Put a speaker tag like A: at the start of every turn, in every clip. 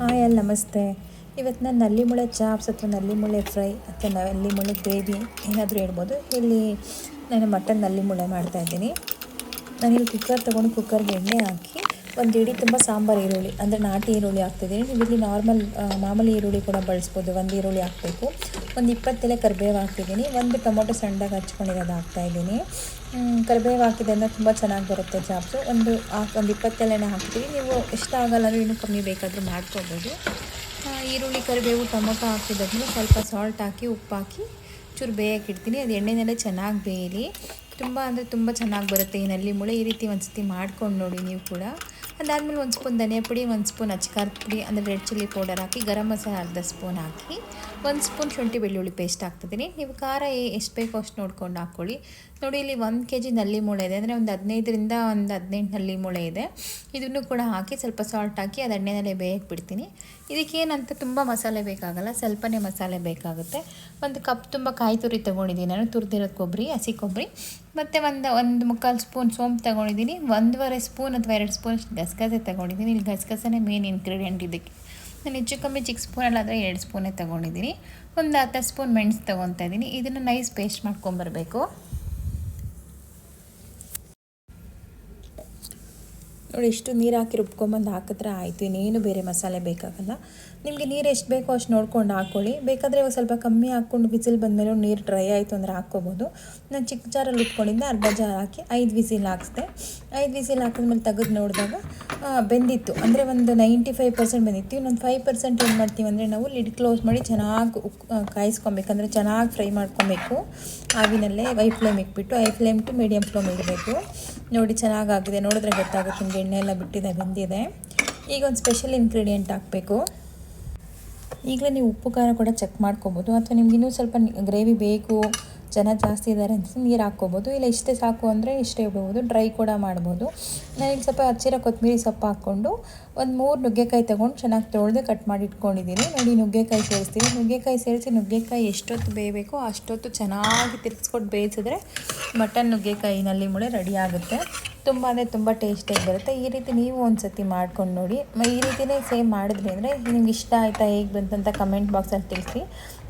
A: Hi ಅಲ್ಲಿ ನಮಸ್ತೆ. ಇವತ್ತು ನಾನು ನಲ್ಲಿ ಮುಳೆ ಚಾಪ್ಸ್ ಅಥವಾ ನಲ್ಲಿ ಮುಳೆ ಫ್ರೈ ಅಥವಾ ನಲ್ಲಿ ಮುಳೆ ಗ್ರೇವಿ ಏನಾದರೂ ಹೇಳ್ಬೋದು. ಇಲ್ಲಿ ನಾನು ಮಟನ್ನಲ್ಲಿ ಮುಳೆ ಮಾಡ್ತಾಯಿದ್ದೀನಿ ನಾನಿಲ್ಲಿ ಕುಕ್ಕರ್ ತೊಗೊಂಡು ಕುಕ್ಕರ್ಗೆ ಎಣ್ಣೆ ಹಾಕಿ ಒಂದು ಇಡಿ ತುಂಬ ಸಾಂಬಾರು ಈರುಳ್ಳಿ, ಅಂದರೆ ನಾಟಿ ಈರುಳ್ಳಿ ಹಾಕ್ತಿದ್ದೀನಿ. ನೀವು ಇಲ್ಲಿ ನಾರ್ಮಲ್ ಮಾಮೂಲಿ ಈರುಳ್ಳಿ ಕೂಡ ಬಳಸ್ಬೋದು. ಒಂದು ಈರುಳ್ಳಿ ಹಾಕಬೇಕು. ಒಂದು ಇಪ್ಪತ್ತೆಲೆ ಕರಿಬೇವು ಹಾಕ್ತಿದ್ದೀನಿ. ಒಂದು ಟೊಮೊಟೊ ಸಣ್ಣದಾಗಿ ಹಚ್ಕೊಂಡಿರೋದು ಹಾಕ್ತಾಯಿದ್ದೀನಿ ಕರಿಬೇವು ಹಾಕಿದೆ ಅಂದರೆ ತುಂಬ ಚೆನ್ನಾಗಿ ಬರುತ್ತೆ ಚಾಪ್ಸು. ಒಂದು ಹಾಕಿ, ಒಂದು ಇಪ್ಪತ್ತೆಲೆನೇ ಹಾಕ್ತೀವಿ. ನೀವು ಇಷ್ಟ ಆಗಲ್ಲ ಅಂದರೆ ಇನ್ನೂ ಕಮ್ಮಿ ಬೇಕಾದರೂ ಮಾಡ್ಕೋಬೋದು. ಈರುಳ್ಳಿ, ಕರಿಬೇವು, ಟೊಮೊಟೊ ಹಾಕಿದಾದ್ಮೇಲೆ ಸ್ವಲ್ಪ ಸಾಲ್ಟ್ ಹಾಕಿ, ಉಪ್ಪು ಹಾಕಿ ಚೂರು ಬೇಯಕ್ಕಿಡ್ತೀನಿ ಅದು ಎಣ್ಣೆನೆಲ್ಲ ಚೆನ್ನಾಗಿ ಬೇಯಲಿ. ತುಂಬ ಅಂದರೆ ತುಂಬ ಚೆನ್ನಾಗಿ ಬರುತ್ತೆ ಈ ನಲ್ಲಿ ಮುಳೆ. ಈ ರೀತಿ ಒಂದು ಸತಿ ಮಾಡ್ಕೊಂಡು ನೋಡಿ ನೀವು ಕೂಡ. ಅದಾದಮೇಲೆ ಒಂದು ಸ್ಪೂನ್ ಧನಿಯಾ ಪುಡಿ, ಒಂದು ಸ್ಪೂನ್ ಅಚ್ಕಾರದ ಪುಡಿ, ಅಂದರೆ ರೆಡ್ ಚಿಲ್ಲಿ ಪೌಡರ್ ಹಾಕಿ, ಗರಂ ಮಸಾಲ ಅರ್ಧ ಸ್ಪೂನ್ ಹಾಕಿ ಒಂದು ಸ್ಪೂನ್ ಶುಂಠಿ ಬೆಳ್ಳುಳ್ಳಿ ಪೇಸ್ಟ್ ಹಾಕ್ತಿದ್ದೀನಿ. ನೀವು ಖಾರ ಎಷ್ಟು ಬೇಕೋ ಅಷ್ಟು ನೋಡ್ಕೊಂಡು ಹಾಕ್ಕೊಳ್ಳಿ. ನೋಡಿ, ಇಲ್ಲಿ ಒಂದು ಕೆ ಜಿ ನಲ್ಲಿ ಮೂಳೆ ಇದೆ. ಅಂದರೆ ಒಂದು ಹದಿನೈದರಿಂದ ಒಂದು ಹದಿನೆಂಟು ನಲ್ಲಿ ಮೂಳೆ ಇದೆ. ಇದನ್ನು ಕೂಡ ಹಾಕಿ ಸ್ವಲ್ಪ ಸಾಲ್ಟ್ ಹಾಕಿ ಅದು ಎಣ್ಣೆನಲ್ಲೇ ಬೇಯಕ್ಕೆ ಬಿಡ್ತೀನಿ ಇದಕ್ಕೇನಂತ ತುಂಬ ಮಸಾಲೆ ಬೇಕಾಗಲ್ಲ, ಸ್ವಲ್ಪನೇ ಮಸಾಲೆ ಬೇಕಾಗುತ್ತೆ. ಒಂದು ಕಪ್ ತುಂಬ ಕಾಯಿ ತುರಿ ತೊಗೊಂಡಿದ್ದೀನಿ ನಾನು. ತುರಿದಿರೋದು ಕೊಬ್ಬರಿ, ಹಸಿ ಕೊಬ್ಬರಿ. ಮತ್ತು ಒಂದು ಒಂದು ಮುಕ್ಕಾಲು ಸ್ಪೂನ್ ಸೋಂಪು ತೊಗೊಂಡಿದ್ದೀನಿ. ಒಂದೂವರೆ ಸ್ಪೂನ್ ಅಥವಾ ಎರಡು ಸ್ಪೂನ್ ಗಸಗಸೆ ತೊಗೊಂಡಿದ್ದೀನಿ. ಇಲ್ಲಿ ಗಸಗಸೆನೇ ಮೇನ್ ಇನ್ಗ್ರೀಡಿಯೆಂಟ್ ಇದಕ್ಕೆ. ನಾನು ಹೆಚ್ಚು ಕಮ್ಮಿ ಚಿಕ್ಕ ಸ್ಪೂನಲ್ಲಾದರೆ ಎರಡು ಸ್ಪೂನೇ ತೊಗೊಂಡಿದ್ದೀನಿ. ಒಂದು ಹತ್ತು ಸ್ಪೂನ್ ಮೆಣಸು ತೊಗೊತಾ ಇದ್ದೀನಿ. ಇದನ್ನು ನೈಸ್ ಪೇಸ್ಟ್ ಮಾಡ್ಕೊಂಬರ್ಬೇಕು. ನೋಡಿ, ಇಷ್ಟು ನೀರು ಹಾಕಿ ರುಬ್ಕೊಂಬಂದು ಹಾಕಿದ್ರೆ ಆಯಿತು. ಇನ್ನೇನು ಬೇರೆ ಮಸಾಲೆ ಬೇಕಾಗಲ್ಲ. ನಿಮಗೆ ನೀರು ಎಷ್ಟು ಬೇಕೋ ಅಷ್ಟು ನೋಡ್ಕೊಂಡು ಹಾಕ್ಕೊಳ್ಳಿ ಬೇಕಾದರೆ ಇವಾಗ ಸ್ವಲ್ಪ ಕಮ್ಮಿ ಹಾಕ್ಕೊಂಡು ವಿಸಿಲ್ ಬಂದಮೇಲೆ ನೀರು ಡ್ರೈ ಆಯಿತು ಅಂದರೆ ಹಾಕ್ಕೋಬೋದು. ನಾನು ಚಿಕ್ಕ ಜಾರಲ್ಲಿ ಉಟ್ಕೊಂಡಿದ್ದೆ, ಅರ್ಧ ಜಾರ್ ಹಾಕಿ ಐದು ವಿಸಿಲ್ ಹಾಕಿಸ್ದೆ. ಐದು ವಿಸಿಲ್ ಹಾಕಿದ್ಮೇಲೆ ತೆಗೆದು ನೋಡಿದಾಗ ಬೆಂದಿತ್ತು. ಅಂದರೆ ಒಂದು ನೈಂಟಿ ಫೈವ್ ಪರ್ಸೆಂಟ್ ಬಂದಿತ್ತು. ಇನ್ನೊಂದು ಫೈವ್ ಪರ್ಸೆಂಟ್ ಏನು ಮಾಡ್ತೀವಿ ಅಂದರೆ ನಾವು ಲಿಡ್ ಕ್ಲೋಸ್ ಮಾಡಿ ಚೆನ್ನಾಗಿ ಕಾಯಿಸ್ಕೊಬೇಕಂದ್ರೆ ಚೆನ್ನಾಗಿ ಫ್ರೈ ಮಾಡ್ಕೊಬೇಕು. ಆಗಿನಲ್ಲೇ ವೈ ಫ್ಲೇಮ್ ಇಟ್ಬಿಟ್ಟು high flame to medium flame ಇಡಬೇಕು. ನೋಡಿ, ಚೆನ್ನಾಗಾಗಿದೆ. ನೋಡಿದ್ರೆ ಗೊತ್ತಾಗುತ್ತೆ, ನಿಮಗೆ ಎಣ್ಣೆ ಎಲ್ಲ ಬಿಟ್ಟಿದೆ, ಬೆಂದಿದೆ. ಈಗ ಒಂದು ಸ್ಪೆಷಲ್ ಇನ್ಗ್ರೀಡಿಯೆಂಟ್ ಹಾಕಬೇಕು. ಈಗಲೇ ನೀವು ಉಪ್ಪು, ಖಾರ ಕೂಡ ಚೆಕ್ ಮಾಡ್ಕೊಬೋದು. ಅಥವಾ ನಿಮ್ಗೆ ಇನ್ನೂ ಸ್ವಲ್ಪ ಗ್ರೇವಿ ಬೇಕು ಜನ ಜಾಸ್ತಿ ಇದ್ದಾರೆ ಅಂತ ನೀರು ಹಾಕ್ಕೋಬೋದು. ಇಲ್ಲ ಇಷ್ಟೇ ಸಾಕು ಅಂದರೆ ಇಷ್ಟೇ ಇಡ್ಬೋದು ಡ್ರೈ ಕೂಡ ಮಾಡ್ಬೋದು. ನಾನಿಲ್ಲಿ ಸ್ವಲ್ಪ ಹಚ್ಚಿರೋ ಕೊತ್ತಂಬರಿ ಸೊಪ್ಪು ಹಾಕ್ಕೊಂಡು ಒಂದು ಮೂರು ನುಗ್ಗೆಕಾಯಿ ತೊಗೊಂಡು ಚೆನ್ನಾಗಿ ತೊಳೆದು ಕಟ್ ಮಾಡಿ ಇಟ್ಕೊಂಡಿದ್ದೀನಿ. ನೋಡಿ ನುಗ್ಗೆಕಾಯಿ ಸೇರಿಸ್ತೀನಿ. ನುಗ್ಗೆಕಾಯಿ ಸೇರಿಸಿ ನುಗ್ಗೆಕಾಯಿ ಎಷ್ಟೊತ್ತು ಬೇಯಬೇಕೋ ಅಷ್ಟೊತ್ತು ಚೆನ್ನಾಗಿ ತಿರ್ಗಿಸ್ಕೊಟ್ಟು ಬೇಯಿಸಿದ್ರೆ ಮಟನ್ ನುಗ್ಗೆಕಾಯಿನಲ್ಲಿ ಮೂಳೆ ಮುಳೆ ರೆಡಿ ಆಗುತ್ತೆ. ತುಂಬ ಅಂದರೆ ತುಂಬ ಟೇಸ್ಟಿಯಾಗಿ ಬರುತ್ತೆ ಈ ರೀತಿ ನೀವು ಒಂದು ಸತಿ ಮಾಡ್ಕೊಂಡು ನೋಡಿ. ಈ ರೀತಿಯೇ ಸೇಮ್ ಮಾಡಿದ್ರಿ ಅಂದರೆ ನಿಮ್ಗೆ ಇಷ್ಟ ಆಯಿತಾ, ಹೇಗೆ ಬಂತಂತ ಕಮೆಂಟ್ ಬಾಕ್ಸಲ್ಲಿ ತಿಳಿಸಿ.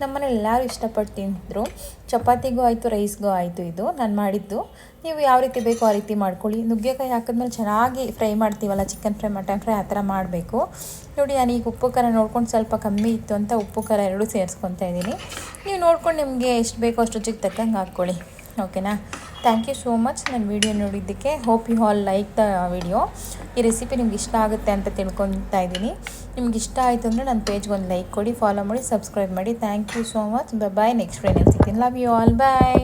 A: ನಮ್ಮನೇಲಿ ಎಲ್ಲರೂ ಇಷ್ಟಪಟ್ಟು ತಿಂತಿದ್ರು ಚಪಾತಿಗೂ ಆಯಿತು ರೈಸ್ಗೂ ಆಯಿತು ಇದು. ನಾನು ಮಾಡಿದ್ದು. ನೀವು ಯಾವ ರೀತಿ ಬೇಕೋ ಆ ರೀತಿ ಮಾಡ್ಕೊಳ್ಳಿ. ನುಗ್ಗೆಕಾಯಿ ಹಾಕಿದ್ಮೇಲೆ ಚೆನ್ನಾಗಿ ಫ್ರೈ ಮಾಡ್ತೀವಲ್ಲ ಚಿಕನ್ ಫ್ರೈ ಮಟನ್ ಫ್ರೈ ಆ ಥರ ಮಾಡಬೇಕು. ನೋಡಿ, ನಾನು ಈಗ ಉಪ್ಪು ಖಾರ ನೋಡ್ಕೊಂಡು ಸ್ವಲ್ಪ ಕಮ್ಮಿ ಇತ್ತು ಅಂತ ಉಪ್ಪು ಖಾರ ಎರಡೂ ಸೇರಿಸ್ಕೊತಾ ಇದ್ದೀನಿ. ನೀವು ನೋಡ್ಕೊಂಡು ನಿಮಗೆ ಎಷ್ಟು ಬೇಕೋ ಅಷ್ಟು ರುಚಿಗೆ ತಕ್ಕಂಗೆ ಹಾಕ್ಕೊಳ್ಳಿ. ಓಕೆನಾ ಥ್ಯಾಂಕ್ ಯು ಸೋ ಮಚ್ ನನ್ನ ವೀಡಿಯೋ ನೋಡಿದ್ದಕ್ಕೆ hope you all like the video ಈ ರೆಸಿಪಿ ನಿಮ್ಗೆ ಇಷ್ಟ ಆಗುತ್ತೆ ಅಂತ ತಿಳ್ಕೊತಾ ಇದ್ದೀನಿ. ನಿಮ್ಗೆ ಇಷ್ಟ ಆಯಿತು ಅಂದರೆ ನನ್ನ ಪೇಜ್ಗೆ ಒಂದು ಲೈಕ್ ಕೊಡಿ ಫಾಲೋ ಮಾಡಿ ಸಬ್ಸ್ಕ್ರೈಬ್ ಮಾಡಿ. Thank you so much bye next friend ಸಿಗ್ತೀನಿ. Love you all bye